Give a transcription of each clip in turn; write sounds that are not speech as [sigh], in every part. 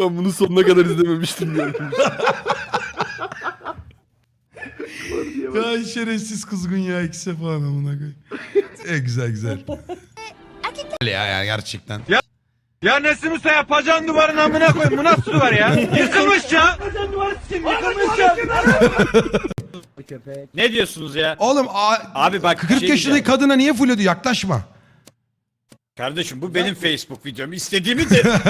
Ben bunu sonuna kadar izlememiştim diyorum. Ya şerefsiz kuzgun ya ikisi falan amına koy. E güzel güzel. Öyle ya, ya gerçekten. Ya Nesim Usta yapacağın duvarın amına koyayım. Bu nasıl duvar ya? Yıkılmış ya. Yıkılmış ya. Ne diyorsunuz ya? Oğlum Abi bak bir 40 şey yaşındaki kadına niye full ödü yaklaşma. Kardeşim bu benim Facebook videom. İstediğimi de... [laughs]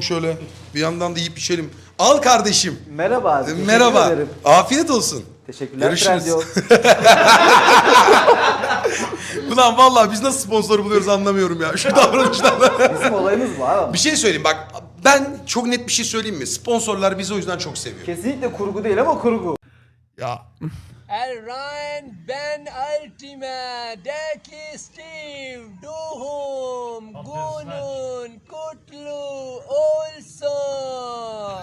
Şöyle bir yandan da yiyip içelim. Al kardeşim. Merhaba abi. teşekkür Merhaba. ederim. Afiyet olsun. Teşekkürler Görüşürüz. Trendyol. [laughs] Ulan vallahi biz nasıl sponsor buluyoruz anlamıyorum ya. Şu davranışlarla. [laughs] Bizim olayımız bu abi. bir şey söyleyeyim bak. Ben çok net bir şey söyleyeyim mi? Sponsorlar bizi o yüzden çok seviyor. Kesinlikle kurgu değil ama kurgu. Ya Ryan Ben Ultima, Daki Steve, Duhum, Gunun, Kutlu, Olson.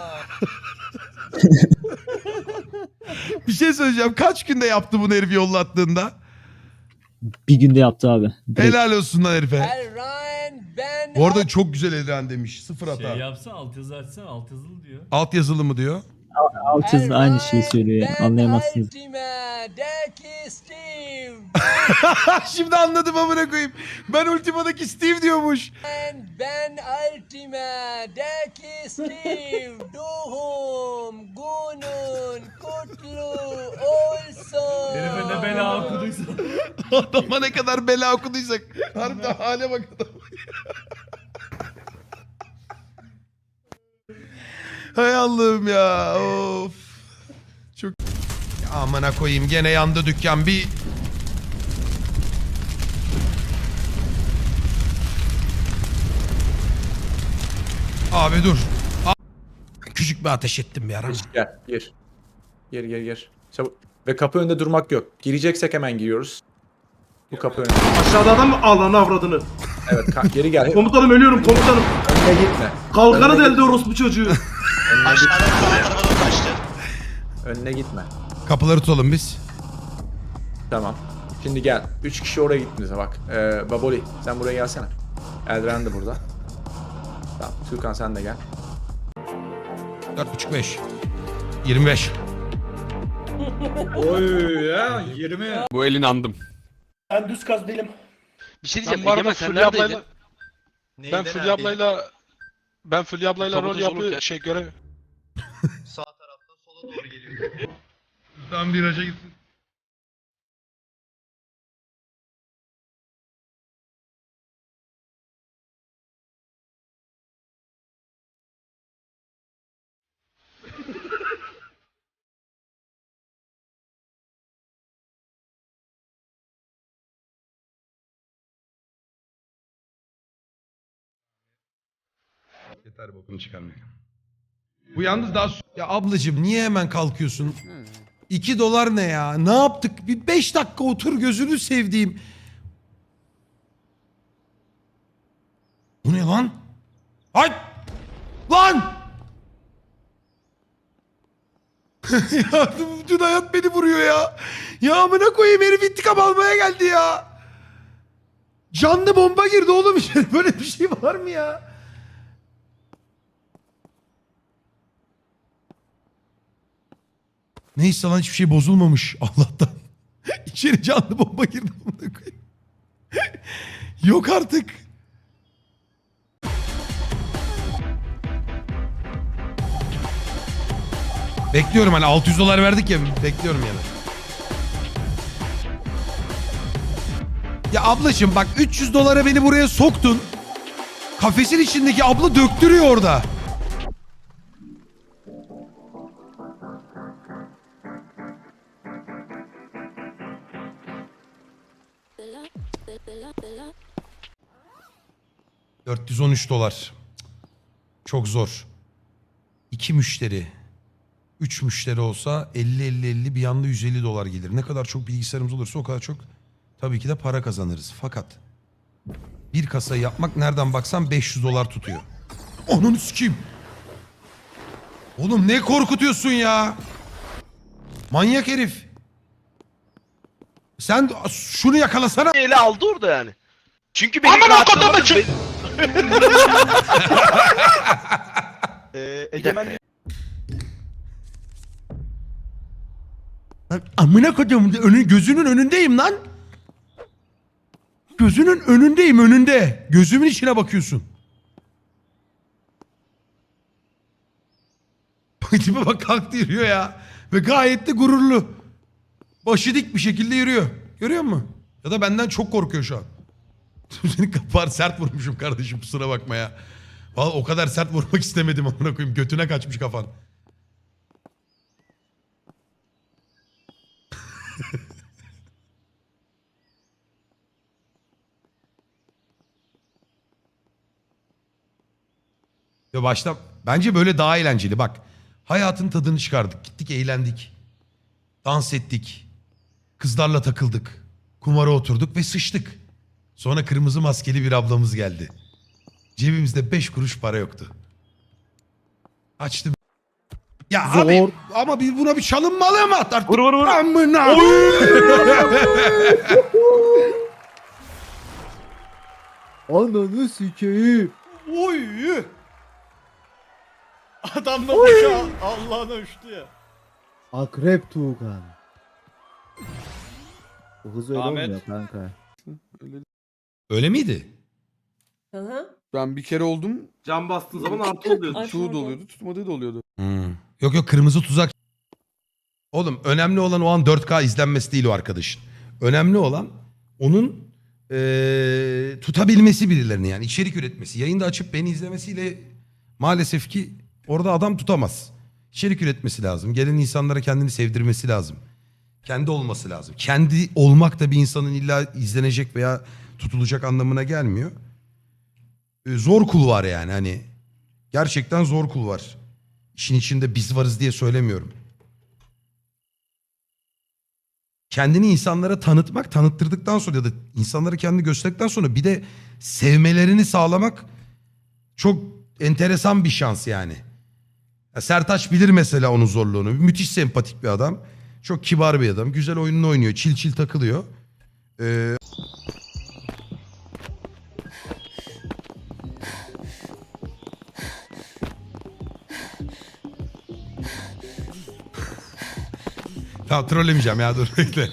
[laughs] bir şey söyleyeceğim. Kaç günde yaptı bunu herif yollattığında? Bir günde yaptı abi. Direkt. Helal olsun lan herife. Ryan Ben Bu arada çok güzel Elren demiş. Sıfır hata. Şey yapsa alt yazı açsana alt yazılı diyor. Alt yazılı mı diyor? Alt yazıda aynı şeyi söylüyor ya. Anlayamazsınız. [laughs] Şimdi anladım amına koyayım. Ben Ultima'daki Steve diyormuş. Ben Ultima, Daki Steve, [laughs] Duhum, Gunun, Kutlu, Olson. Herife ne bela okuduysa. Adama ne kadar bela okuduysak. Harbiden hale bak adam. Hay Allah'ım ya. Of. Çok... Ya amına koyayım gene yandı dükkan bir... Abi dur. A- Küçük bir ateş ettim bir ara. Gel gir. Gir gir gir. Çabuk. Ve kapı önünde durmak yok. Gireceksek hemen giriyoruz. Bu kapı önünde. Aşağıda adam mı? Allah'ın avradını. Evet ka- geri gel. [laughs] Komutanım ölüyorum komutanım. Önüne gitme. Kalkanı deldi orospu çocuğu. [laughs] Önüne gitme. Kapıları tutalım biz. Tamam. Şimdi gel. Üç kişi oraya gittiniz bak. Ee, Baboli sen buraya gelsene. Eldren de burada. Tamam. Türkan sen de gel. 4.5 5. 25. Oy ya 20. Bu elini andım. Ben düz kaz değilim. Bir şey Ben diyeceğim. bu arada Egemen sen Fulya neredeydin? ablayla ben Fulya ablayla ben Fulya ablayla rol yapı şey görev Tam viraja gitsin. Yeter bokunu çıkarmaya. Bu yalnız daha... Ya ablacığım niye hemen kalkıyorsun? 2 dolar ne ya? Ne yaptık? Bir 5 dakika otur gözünü sevdiğim. Bu ne lan? Ay! Lan! [laughs] ya bütün hayat beni vuruyor ya. Ya amına koyayım herif intikam almaya geldi ya. Canlı bomba girdi oğlum içeri. [laughs] Böyle bir şey var mı ya? Neyse lan hiçbir şey bozulmamış Allah'tan. [laughs] İçeri canlı bomba girdi. [laughs] Yok artık. Bekliyorum hani 600 dolar verdik ya bekliyorum yani. Ya ablacığım bak 300 dolara beni buraya soktun. Kafesin içindeki abla döktürüyor orada. ...413 dolar. Çok zor. İki müşteri. Üç müşteri olsa 50-50-50 bir yanda 150 dolar gelir. Ne kadar çok bilgisayarımız olursa o kadar çok tabii ki de para kazanırız. Fakat bir kasayı yapmak nereden baksan 500 dolar tutuyor. Onun sikeyim. Oğlum ne korkutuyorsun ya? Manyak herif. Sen şunu yakalasana. Eli aldı orada yani. Çünkü benim rahatsızlığım... Ee, Egemen Lan amına koyduğum önü, gözünün önündeyim lan. Gözünün önündeyim önünde. Gözümün içine bakıyorsun. Tipe bak kalktı yürüyor ya. Ve gayet de gururlu. Başı dik bir şekilde yürüyor. Görüyor musun? Ya da benden çok korkuyor şu an. [laughs] Senin kapağını sert vurmuşum kardeşim kusura bakma ya. Vallahi o kadar sert vurmak istemedim amına koyayım. Götüne kaçmış kafan. [laughs] Ya başta bence böyle daha eğlenceli. Bak hayatın tadını çıkardık. Gittik eğlendik. Dans ettik. Kızlarla takıldık. Kumara oturduk ve sıçtık. Sonra kırmızı maskeli bir ablamız geldi. Cebimizde beş kuruş para yoktu. Açtım. Ya abi ama bir buna bir çalınmalı mı at artık? Vur vur vur. Amına. [laughs] Ananı sikeyim. Oy! Adam da uçağı Allah'ına uçtu ya. Akrep Tuğkan. Bu hız öyle Ahmet. olmuyor kanka. Öyle miydi? Hı hı. Ben bir kere oldum. Cam bastığın zaman artı oluyor. Çoğu da oluyordu, tutmadığı da oluyordu. Hmm. Yok yok kırmızı tuzak. Oğlum önemli olan o an 4K izlenmesi değil o arkadaşın. Önemli olan onun eee, tutabilmesi birilerini yani içerik üretmesi. Yayında açıp beni izlemesiyle maalesef ki orada adam tutamaz. İçerik üretmesi lazım. Gelen insanlara kendini sevdirmesi lazım. Kendi olması lazım. Kendi olmak da bir insanın illa izlenecek veya tutulacak anlamına gelmiyor. Ee, Zor kul var yani hani. Gerçekten zor kul var. İşin içinde biz varız diye söylemiyorum. Kendini insanlara tanıtmak, tanıttırdıktan sonra ya da insanlara kendini gösterdikten sonra bir de sevmelerini sağlamak çok enteresan bir şans yani. Ya Sertaç bilir mesela onun zorluğunu. Müthiş sempatik bir adam. Çok kibar bir adam. Güzel oyununu oynuyor. Çil çil takılıyor. Ee, Tamam trollemeyeceğim ya dur [laughs] bekle.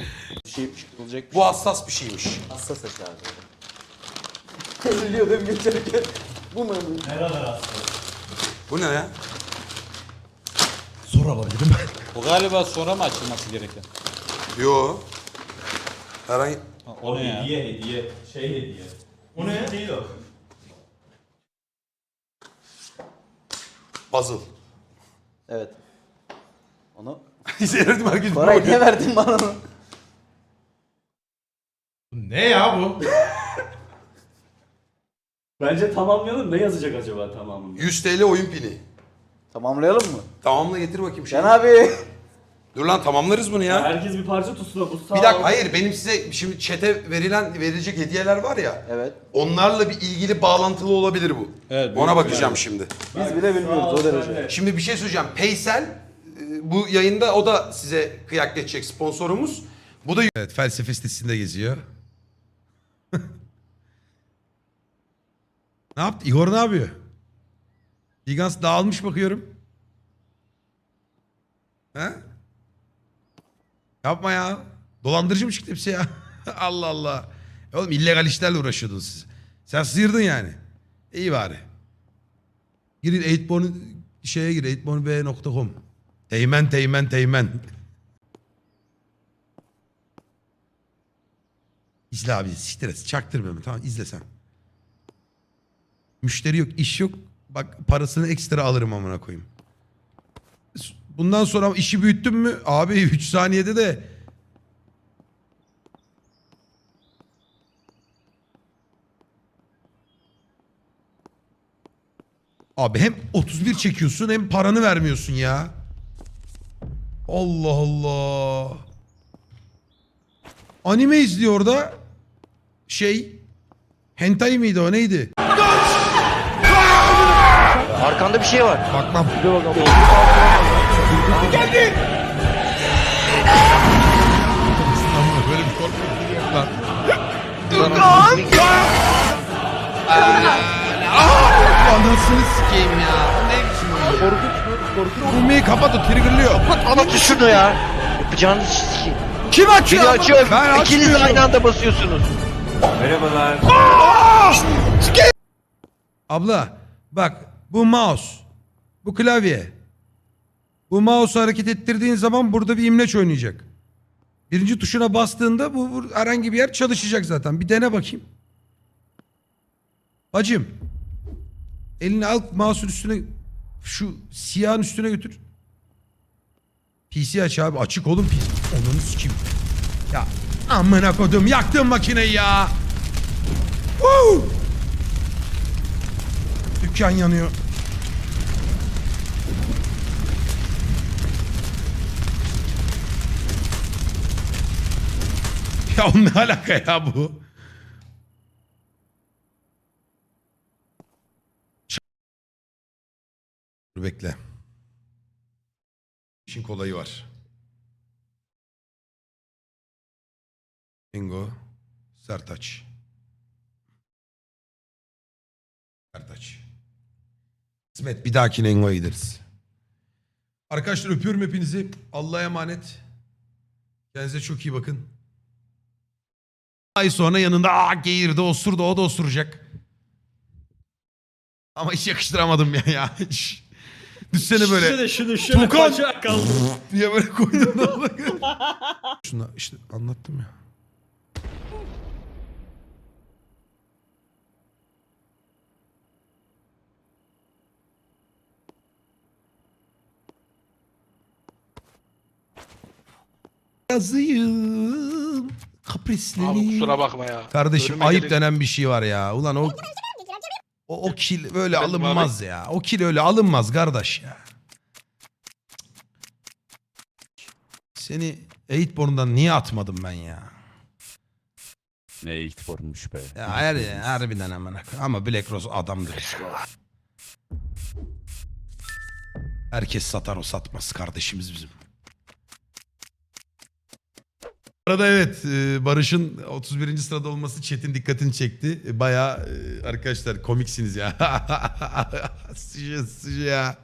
Şey olacak. Bu hassas bir şeymiş. Hassas aşağı. Ölüyordum geçerken. Bu mu? Bu ne ya? Zor alabilirim ben. [laughs] Bu galiba sonra mı açılması gereken? Yo. Herhangi... O ne ya? Hediye hediye. Şey hediye. O ne? Değil o. Puzzle. Evet. Onu [laughs] Seyirdim herkes. parayı niye verdin bana onu? Ne ya bu? [laughs] Bence tamamlayalım. Ne yazacak acaba tamamında? 100 TL oyun pini. Tamamlayalım mı? Tamamla getir bakayım şey. Can abi. [laughs] Dur lan tamamlarız bunu ya. Herkes bir parça tutsun. Bu sağ Bir dakika hayır benim size şimdi chat'e verilen verilecek hediyeler var ya. Evet. Onlarla bir ilgili bağlantılı olabilir bu. Evet, Ona bakacağım şimdi. Biz bile bilmiyoruz o derece. Şimdi bir şey söyleyeceğim. Paysel e, bu yayında o da size kıyak geçecek sponsorumuz. Bu da Evet felsefe sitesinde geziyor. [laughs] ne yaptı? Igor ne yapıyor? Gigans dağılmış bakıyorum. He? Yapma ya. Dolandırıcı mı çıktı hepsi ya? [laughs] Allah Allah. E Oğlum illegal işlerle uğraşıyordunuz siz. Sen sıyırdın yani. İyi bari. Girin 8born şeye gir 8bornb.com. Teğmen teğmen teğmen. [laughs] İzle abi siktir et. Çaktırmıyorum tamam izle sen. Müşteri yok iş yok. Bak parasını ekstra alırım amına koyayım. Bundan sonra işi büyüttün mü abi [laughs] 3 saniyede de Abi hem 31 çekiyorsun hem paranı vermiyorsun ya. Allah Allah. Anime izliyor orada. Şey. Hentai miydi o neydi? Arkanda bir şey var. Bakmam. Geldi. Böyle bir korku filmi yok lan. sikeyim ya. Ne biçim oyun? Korkunç korkunç. Ummi'yi kapat o triggerlıyor. Anlatın şunu ya. Yapacağınız sikeyim. Kim açıyor? Biri açıyor. Ben İkiniz açmıyorum. aynı anda basıyorsunuz. Merhabalar. Abla bak bu mouse. Bu klavye. Bu mouse hareket ettirdiğin zaman burada bir imleç oynayacak. Birinci tuşuna bastığında bu, bu herhangi bir yer çalışacak zaten. Bir dene bakayım. Bacım. Elini al mouse'un üstüne şu siyahın üstüne götür. PC aç abi. Açık oğlum PC. Onunu sikeyim. Ya amına kodum yaktın makineyi ya. Woo! Dükkan yanıyor. [laughs] Ya ne alaka ya bu? Dur bekle. İşin kolayı var. Bingo. Sertaç. Sertaç. Kısmet bir dahakine Engo'ya gideriz. Arkadaşlar öpüyorum hepinizi. Allah'a emanet. Kendinize çok iyi bakın. Ay sonra yanında aa geğirdi osurdu o da osuracak. Ama hiç yakıştıramadım ya ya. Hiç. Düşsene böyle. şunu şöyle Tukan! kaldı. [laughs] diye böyle koydum. [laughs] Şunu işte anlattım ya. Yazıyım. Kaprisli. Abi kusura bakma ya. Kardeşim Önüme ayıp gelin- denen bir şey var ya. Ulan o o, o kil böyle alınmaz ya. O kil öyle alınmaz kardeş ya. Seni Eightborn'dan niye atmadım ben ya? Ne ilk formuş be. Ya her, harbiden hemen. Ama Black Rose adamdır. Herkes satar o satmaz kardeşimiz bizim. Bu arada evet e, Barış'ın 31. sırada olması chat'in dikkatini çekti. E, Bayağı e, arkadaşlar komiksiniz ya. [laughs] sıcı sıcı ya.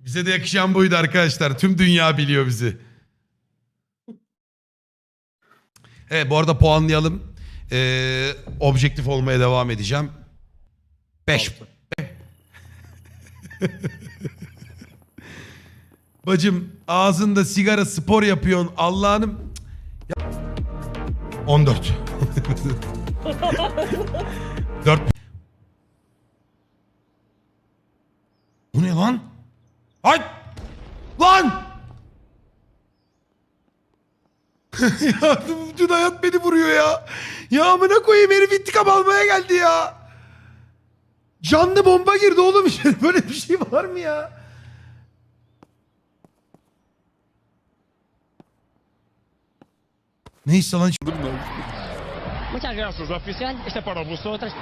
Bize de yakışan buydu arkadaşlar. Tüm dünya biliyor bizi. Evet bu arada puanlayalım. Ee, objektif olmaya devam edeceğim. 5. Bacım ağzında sigara spor yapıyorsun Allah'ım. 14. 4. Bu ne lan? Ay! Lan! [laughs] ya bütün hayat beni vuruyor ya. Ya amına koyayım herif intikam almaya geldi ya. Canlı bomba girdi oğlum içeri. [laughs] Böyle bir şey var mı ya? Neyse lan. Muchas gracias, oficial. Este para vosotros.